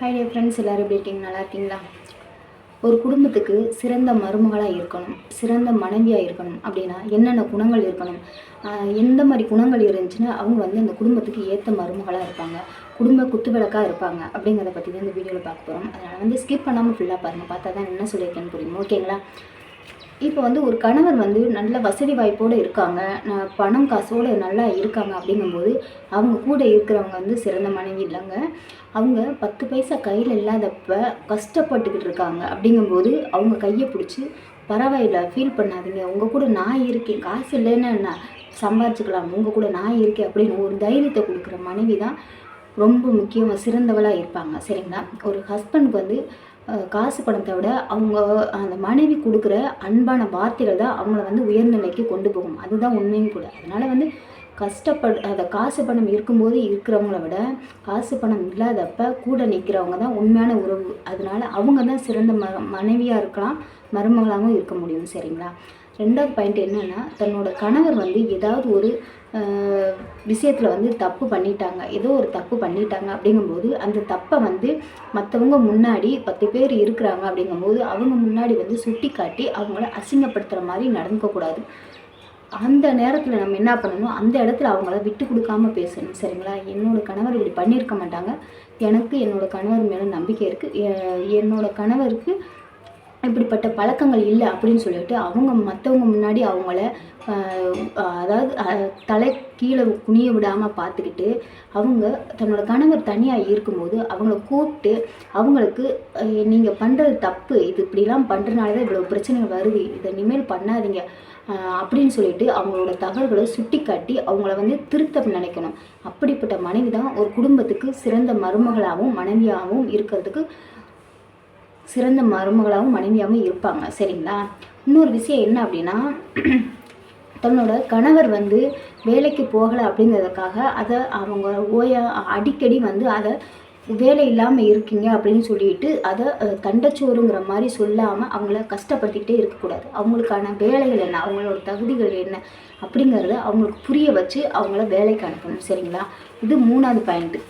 Hi day friends எல்லோரும் எப்படி இருக்கீங்க? நல்லா இருக்கீங்களா? ஒரு குடும்பத்துக்கு சிறந்த மருமகளாக இருக்கணும் சிறந்த மனைவியாக இருக்கணும் அப்படின்னா என்னென்ன குணங்கள் இருக்கணும்? எந்த மாதிரி குணங்கள் இருந்துச்சுன்னா அவங்க வந்து அந்த குடும்பத்துக்கு ஏற்ற மருமகளாக இருப்பாங்க குடும்ப குத்துவிளக்காக இருப்பாங்க அப்படிங்கிறத பற்றி தான் இந்த வீடியோவில் பார்க்க போகிறோம் அதனால் வந்து ஸ்கிப் பண்ணாமல் ஃபுல்லாக பாருங்கள் பார்த்தா தான் என்ன சொல்லியிருக்கேன்னு புரியும். ஓகேங்களா இப்போ வந்து ஒரு கணவர் வந்து நல்ல வசதி வாய்ப்போடு இருக்காங்க ந- பணம் காசோடு நல்லா இருக்காங்க அப்படிங்கும்போது அவங்க கூட இருக்கிறவங்க வந்து சிறந்த மனைவி இல்லைங்க. அவங்க பத்து பைசா கையில் இல்லாதப்ப கஷ்டப்பட்டுக்கிட்டு இருக்காங்க அப்படிங்கும்போது அவங்க கையை பிடிச்சி பரவாயில்ல ஃபீல் பண்ணாதீங்க உங்கள் கூட நான் இருக்கேன் காசு இல்லைன்னு நான் சம்பாரிச்சுக்கலாம் உங்கள் கூட நான் இருக்கேன் அப்படின்னு ஒரு தைரியத்தை கொடுக்குற மனைவி தான் ரொம்ப முக்கியமாக சிறந்தவளாக இருப்பாங்க சரிங்களா? ஒரு ஹஸ்பண்டுக்கு வந்து காசு பணத்தை விட அவங்க அந்த மனைவி கொடுக்குற அன்பான வார்த்தைகள் தான் அவங்கள வந்து உயர்ந்த நிலைக்கு கொண்டு போகும். அதுதான் உண்மையும் கூட. அதனால் வந்து கஷ்டப்படு அதை காசு பணம் இருக்கும்போது இருக்கிறவங்கள விட காசு பணம் இல்லாதப்ப கூட நிற்கிறவங்க தான் உண்மையான உறவு. அதனால அவங்க தான் சிறந்த ம மனைவியாக இருக்கலாம் மருமகளாகவும் இருக்க முடியும். சரிங்களா? ரெண்டாவது பாயிண்ட் என்னென்னா தன்னோட கணவர் வந்து ஏதாவது ஒரு விஷயத்தில் வந்து தப்பு பண்ணிட்டாங்க. ஏதோ ஒரு தப்பு பண்ணிட்டாங்க அப்படிங்கும்போது அந்த தப்பை வந்து மற்றவங்க முன்னாடி பத்து பேர் இருக்கிறாங்க அப்படிங்கும்போது அவங்க முன்னாடி வந்து சுட்டி காட்டி அவங்கள அசிங்கப்படுத்துகிற மாதிரி நடந்துக்கக்கூடாது அந்த நேரத்தில் நம்ம என்ன பண்ணணும்? அந்த இடத்துல அவங்கள விட்டு கொடுக்காம பேசணும். சரிங்களா? என்னோடய கணவர் இப்படி பண்ணியிருக்க மாட்டாங்க. எனக்கு என்னோடய கணவர் மேலே நம்பிக்கை இருக்குது என்னோடய கணவருக்கு இப்படிப்பட்ட பழக்கங்கள் இல்லை அப்படின்னு சொல்லிட்டு அவங்க மற்றவங்க முன்னாடி அவங்கள அதாவது தலை கீழே குனிய விடாமல் பார்த்துக்கிட்டு அவங்க தன்னோட கணவர் தனியாக இருக்கும்போது அவங்கள கூப்பிட்டு அவங்களுக்கு நீங்கள் பண்ணுறது தப்பு இது இப்படிலாம் பண்ணுறனால தான் இவ்வளோ பிரச்சனைகள் வருது இதை இனிமேல் பண்ணாதீங்க அப்படின்னு சொல்லிட்டு அவங்களோட தகவல்களை சுட்டி காட்டி அவங்கள வந்து திருத்த நினைக்கணும். அப்படிப்பட்ட மனைவி தான் ஒரு குடும்பத்துக்கு சிறந்த மருமகளாகவும் மனைவியாகவும் இருக்கிறதுக்கு சிறந்த மருமகளாகவும் மனைவியாகவும் இருப்பாங்க. சரிங்களா? இன்னொரு விஷயம் என்ன அப்படின்னா தன்னோட கணவர் வந்து வேலைக்கு போகலை அப்படிங்கிறதுக்காக அதை அவங்க ஓய அடிக்கடி வந்து அதை வேலை இல்லாமல் இருக்கீங்க அப்படின்னு சொல்லிட்டு அதை தண்டச்சோறுங்கிற மாதிரி சொல்லாமல் அவங்கள கஷ்டப்படுத்திக்கிட்டே இருக்கக்கூடாது. அவங்களுக்கான வேலைகள் என்ன? அவங்களோட தகுதிகள் என்ன? அப்படிங்கிறத அவங்களுக்கு புரிய வச்சு அவங்கள வேலைக்கு அனுப்பணும். சரிங்களா? இது மூணாவது பாயிண்ட்டு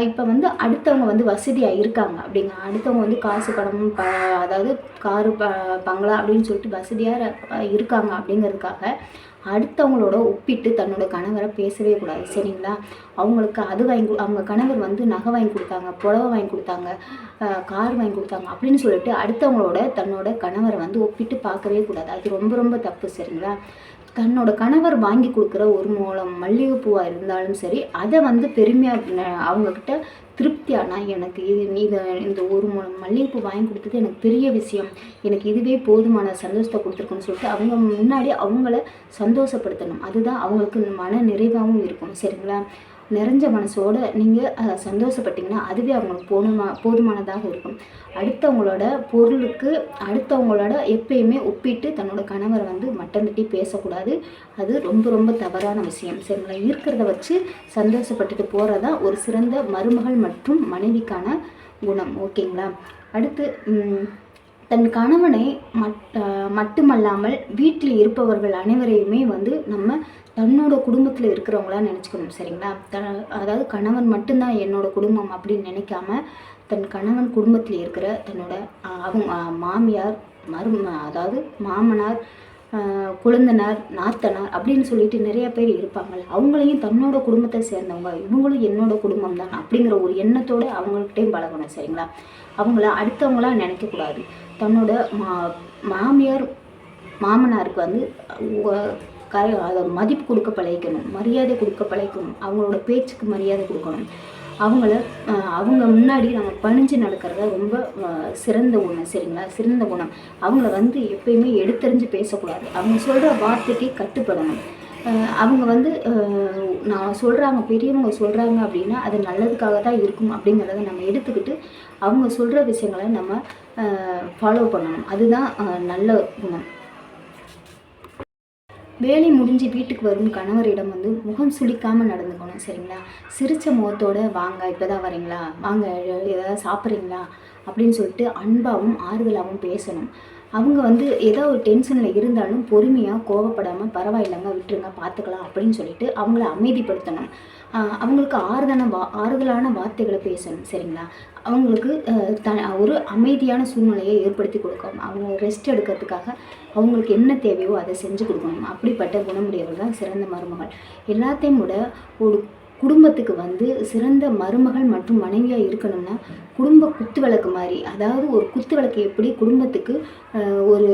இப்போ வந்து அடுத்தவங்க வந்து வசதியாக இருக்காங்க. அப்படிங்க. அடுத்தவங்க வந்து காசு பணம் ப அதாவது காரு ப பங்களா அப்படின்னு சொல்லிட்டு வசதியாக இருக்காங்க அப்படிங்கிறதுக்காக அடுத்தவங்களோட ஒப்பிட்டு தன்னோட கணவரை பேசவே கூடாது. சரிங்களா? அவங்களுக்கு அது வாங்கி கொடு- அவங்க கணவர் வந்து நகை வாங்கி கொடுத்தாங்க புடவை வாங்கி கொடுத்தாங்க கார் வாங்கி கொடுத்தாங்க அப்படின்னு சொல்லிட்டு அடுத்தவங்களோட தன்னோட கணவரை வந்து ஒப்பிட்டு பார்க்கவே கூடாது. அது ரொம்ப ரொம்ப தப்பு. சரிங்களா? தன்னோட கணவர் வாங்கி கொடுக்குற ஒரு மூலம் மல்லிகைப்பூவாக இருந்தாலும் சரி அதை வந்து பெருமையாக அவங்கக்கிட்ட திருப்தியாக நான் எனக்கு இது நீ இதை இந்த ஒரு மூலம் மல்லிகைப்பூ வாங்கி கொடுத்தது எனக்கு பெரிய விஷயம். எனக்கு இதுவே போதுமான சந்தோஷத்தை கொடுத்துருக்குன்னு சொல்லிட்டு அவங்க முன்னாடி அவங்கள சந்தோஷப்படுத்தணும். அதுதான் அவங்களுக்கு மன நிறைவாகவும் இருக்கும் சரிங்களா? நிறைஞ்ச மனசோட நீங்கள் சந்தோஷப்பட்டீங்கன்னா அதுவே அவங்களுக்கு போதுமா போதுமானதாக இருக்கும். அடுத்தவங்களோட பொருளுக்கு அடுத்தவங்களோட எப்பயுமே ஒப்பிட்டு தன்னோட கணவரை வந்து மட்டம் தட்டி பேசக்கூடாது. அது ரொம்ப ரொம்ப தவறான விஷயம். சரிங்களா? இருக்கிறத வச்சு சந்தோஷப்பட்டுட்டு போகிறதா ஒரு சிறந்த மருமகள் மற்றும் மனைவிக்கான குணம். ஓகேங்களா? அடுத்து தன் கணவனை மட் மட்டுமல்லாமல் வீட்டில் இருப்பவர்கள் அனைவரையுமே வந்து நம்ம தன்னோட குடும்பத்தில் இருக்கிறவங்களா நினச்சிக்கணும் சரிங்களா? த அதாவது கணவன் மட்டும்தான் என்னோட குடும்பம் அப்படின்னு நினைக்காம தன் கணவன் குடும்பத்தில் இருக்கிற தன்னோட அவங்க மாமியார் மரும அதாவது மாமனார் குழந்தனார் கொழுந்தனார் நாத்தனார் அப்படின்னு சொல்லிட்டு நிறைய பேர் இருப்பாங்க அவங்களையும் தன்னோட குடும்பத்தை சேர்ந்தவங்க இவங்களும் என்னோட குடும்பம் தான் அப்படிங்கிற ஒரு எண்ணத்தோடு அவங்கள்கிட்டையும் பழகணும் சரிங்களா? அவங்கள அடுத்தவங்களா நினைக்கக்கூடாது. தன்னோட மா மாமியார் மாமனாருக்கு வந்து உ- அதை மதிப்பு கொடுக்க பழகிக்கணும் மரியாதை கொடுக்க பழகிக்கணும் அவங்களோட பேச்சுக்கு மரியாதை கொடுக்கணும். அவங்கள அவங்க முன்னாடி நம்ம பணிஞ்சு நடக்கிறத ரொம்ப சிறந்த குணம் சரிங்களா? சிறந்த குணம். அவங்கள வந்து எப்பயுமே எடுத்தறிஞ்சு பேசக்கூடாது. அவங்க சொல்கிற வார்த்தைக்கு கட்டுப்படணும். அவங்க வந்து நான் சொல்கிறாங்க பெரியவங்க சொல்கிறாங்க அப்படின்னா அது நல்லதுக்காக தான் இருக்கும் அப்படிங்கிறத நம்ம எடுத்துக்கிட்டு அவங்க சொல்கிற விஷயங்களை நம்ம ஃபாலோ பண்ணணும். அதுதான் நல்ல குணம். வேலை முடிஞ்சு வீட்டுக்கு வரும் கணவரிடம் வந்து முகம் சுளிக்காமல் நடந்துக்கணும் சரிங்களா? சிரித்த முகத்தோடு வாங்க இப்போ தான் வரீங்களா? வாங்க ஏதாவது சாப்பிட்றீங்களா? அப்படின்னு சொல்லிட்டு அன்பாகவும் ஆறுதலாகவும் பேசணும். அவங்க வந்து ஏதோ ஒரு டென்ஷனில் இருந்தாலும் பொறுமையாக கோவப்படாமல் பரவாயில்லைங்க விட்டுருங்க பார்த்துக்கலாம் அப்படின்னு சொல்லிட்டு அவங்கள அமைதிப்படுத்தணும். அவங்களுக்கு ஆறுதலான வா ஆறுதலான வார்த்தைகளை பேசணும் சரிங்களா? அவங்களுக்கு த ஒரு அமைதியான சூழ்நிலையை ஏற்படுத்தி கொடுக்கணும். அவங்க ரெஸ்ட் எடுக்கிறதுக்காக அவங்களுக்கு என்ன தேவையோ அதை செஞ்சு கொடுக்கணும். அப்படிப்பட்ட குணமுடையவர்கள் தான் சிறந்த மருமகள். எல்லாத்தையும் விட ஒரு குடும்பத்துக்கு வந்து சிறந்த மருமகள் மற்றும் மனைவியாக இருக்கணும்னா குடும்ப குத்து விளக்கு மாதிரி அதாவது ஒரு குத்து விளக்கு எப்படி குடும்பத்துக்கு ஒரு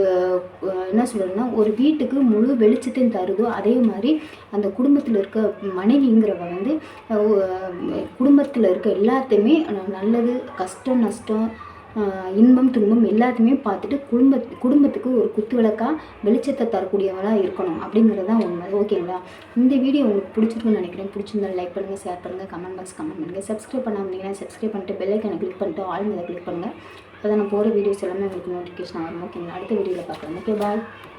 என்ன சொல்கிறதுனா ஒரு வீட்டுக்கு முழு வெளிச்சத்தையும் தருதோ அதே மாதிரி அந்த குடும்பத்தில் இருக்க மனைவிங்கிறவ வந்து குடும்பத்தில் இருக்க எல்லாத்தையுமே நல்லது கஷ்டம் நஷ்டம் இன்பம் துன்பம் எல்லாத்தையுமே பார்த்துட்டு குடும்ப குடும்பத்துக்கு ஒரு குத்து விளக்காக வெளிச்சத்தை தரக்கூடியவளாக இருக்கணும் அப்படிங்கிறது தான் உண்மை. ஓகேங்களா? இந்த வீடியோ உங்களுக்கு பிடிச்சிருக்குன்னு நினைக்கிறேன். பிடிச்சிருந்தா லைக் பண்ணுங்கள் ஷேர் பண்ணுங்கள் கமெண்ட் பாக்ஸ் கமெண்ட் பண்ணுங்கள் சப்ஸ்கிரைப் பண்ணாமல் சப்ஸ்கிரைப் பண்ணிட்டு பெல்லைக்கனை கிளிக் பண்ணிட்டு ஆல் மீதை கிளிக் பண்ணுங்கள் அப்போ தான் நான் போகிற வீடியோஸ் எல்லாமே உங்களுக்கு நோட்டிஃபிகேஷன் வரும். ஓகேங்களா? அடுத்த வீடியோவில் பார்க்குறேன் ஓகே பாய்